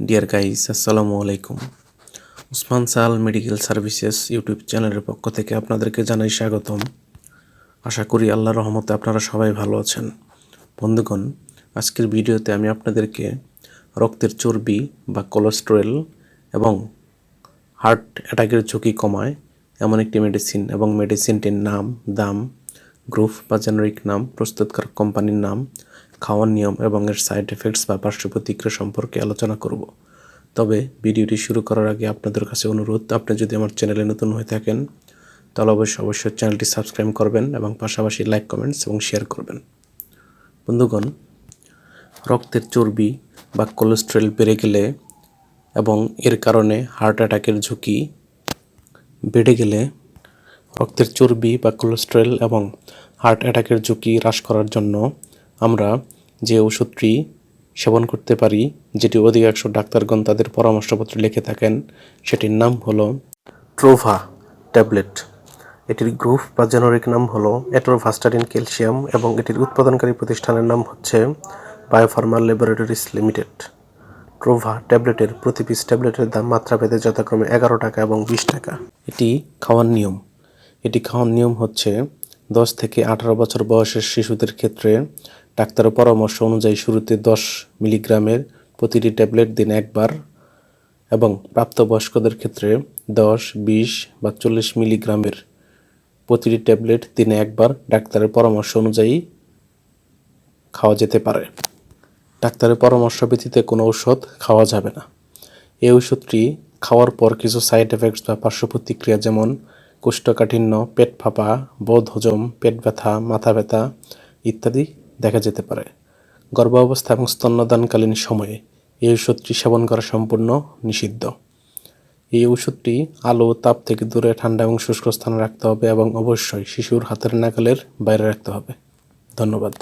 Deer guys আসসালামু আলাইকুম উসমান সাল মেডিকেল সার্ভিসেস ইউটিউব চ্যানেলের পক্ষ থেকে আপনাদেরকে জানাই স্বাগতম। আশা করি আল্লাহর রহমতে আপনারা সবাই ভালো আছেন। বন্ধুগণ, আজকের ভিডিওতে আমি আপনাদেরকে রক্তের চর্বি বা কোলেস্টেরল এবং হার্ট অ্যাটাকের ঝুঁকি কমায় এমন একটি মেডিসিন এবং মেডিসিনটির নাম, দাম গ্রুপ বা জেনারিক নাম, প্রস্তুতকারক কোম্পানির নাম খাওয়ার নিয়ম এবং এর সাইড এফেক্টস বা পার্শ্ব প্রতিক্রিয়া সম্পর্কে আলোচনা করব। তবে ভিডিওটি শুরু করার আগে আপনাদের কাছে অনুরোধ, আপনি যদি আমার চ্যানেলে নতুন হয়ে থাকেন, তাহলে অবশ্যই অবশ্যই চ্যানেলটি সাবস্ক্রাইব করবেন এবং পাশাপাশি লাইক কমেন্টস এবং শেয়ার করবেন। বন্ধুগণ, রক্তের চর্বি বা কোলেস্ট্রল বেড়ে গেলে এবং এর কারণে হার্ট অ্যাটাকের ঝুঁকি বেড়ে গেলে রক্তের চর্বি বা কোলেস্ট্রল এবং হার্ট অ্যাটাকের ঝুঁকি হ্রাস করার জন্য আমরা যে ওষুধটি সেবন করতে পারি, যেটি অধিকাংশ ডাক্তারগণ তাদের পরামর্শপত্রে লিখে থাকেন, সেটির নাম হলো ট্রোভা ট্যাবলেট। এটির গ্রুপ বা জেনারিক নাম হলো এটোরভাস্টারিন ক্যালসিয়াম এবং এটির উৎপাদনকারী প্রতিষ্ঠানের নাম হচ্ছে বায়োফার্মা ল্যাবরেটরিজ লিমিটেড। ট্রোভা ট্যাবলেটের প্রতি পিস ট্যাবলেটের দাম মাত্রা মাত্রাভেদে যথাক্রমে এগারো টাকা এবং বিশ টাকা। এটি খাওয়ার নিয়ম। এটি খাওয়ার নিয়ম হচ্ছে দশ থেকে আঠারো বছর বয়সের শিশুদের ক্ষেত্রে ডাক্তারের পরামর্শ অনুযায়ী শুরুতে দশ মিলিগ্রামের প্রতিটি ট্যাবলেট দিন একবার এবং প্রাপ্তবয়স্কদের ক্ষেত্রে দশ, বিশ বা চল্লিশ মিলিগ্রামের প্রতিটি ট্যাবলেট দিনে একবার ডাক্তারের পরামর্শ অনুযায়ী খাওয়া যেতে পারে। ডাক্তারের পরামর্শ ব্যতীতে কোনো ঔষধ খাওয়া যাবে না। এই ওষুধটি খাওয়ার পর কিছু সাইড এফেক্টস বা পার্শ্ব প্রতিক্রিয়া যেমন কোষ্ঠকাঠিন্য, পেট ফাঁপা বোধ হজম পেট ব্যথা, মাথা ব্যথা ইত্যাদি দেখা যেতে পারে। গর্ভাবস্থা এবং স্তন্যদানকালীন সময়ে এই ঔষধটি সেবন করা সম্পূর্ণ নিষিদ্ধ। এই ঔষধটি আলো, তাপ থেকে দূরে, ঠান্ডা এবং শুষ্ক স্থানে রাখতে হবে এবং অবশ্যই শিশুর হাতের নাগালের বাইরে রাখতে হবে। ধন্যবাদ।